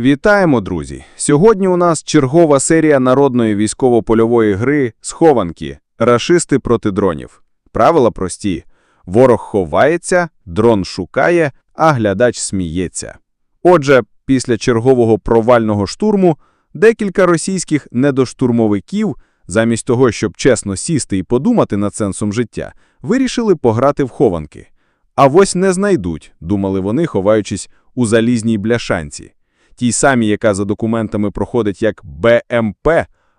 Вітаємо, друзі! Сьогодні у нас чергова серія народної військово-польової гри «Схованки. Рашисти проти дронів». Правила прості. Ворог ховається, дрон шукає, а глядач сміється. Отже, після чергового провального штурму декілька російських недоштурмовиків, замість того, щоб чесно сісти і подумати над сенсом життя, вирішили пограти в хованки. А ось не знайдуть, думали вони, ховаючись у залізній бляшанці. Тій самій, яка за документами проходить як БМП,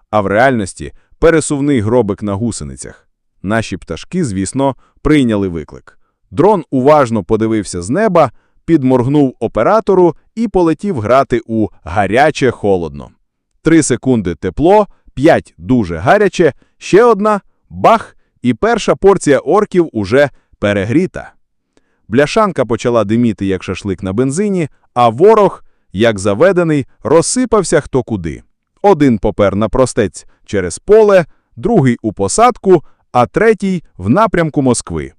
а в реальності пересувний гробик на гусеницях. Наші пташки, звісно, прийняли виклик. Дрон уважно подивився з неба, підморгнув оператору і полетів грати у гаряче холодно. Три секунди тепло, п'ять дуже гаряче, ще одна бах, і перша порція орків уже перегріта. Бляшанка почала диміти, як шашлик на бензині, а ворог, як заведений, розсипався хто куди. Один попер на простець через поле, другий у посадку, а третій в напрямку Москви.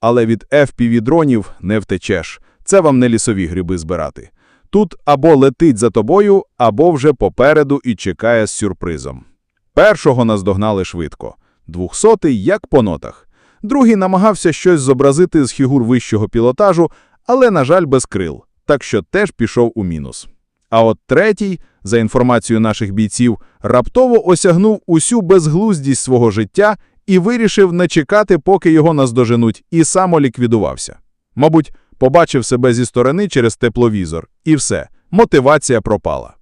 Але від FPV-дронів не втечеш. Це вам не лісові гриби збирати. Тут або летить за тобою, або вже попереду і чекає з сюрпризом. Першого наздогнали швидко. Двохсотий, як по нотах. Другий намагався щось зобразити з фігур вищого пілотажу, але, на жаль, без крил, так що теж пішов у мінус. А от третій, за інформацією наших бійців, раптово осягнув усю безглуздість свого життя і вирішив не чекати, поки його наздоженуть, і самоліквідувався. Мабуть, побачив себе зі сторони через тепловізор, і все, мотивація пропала.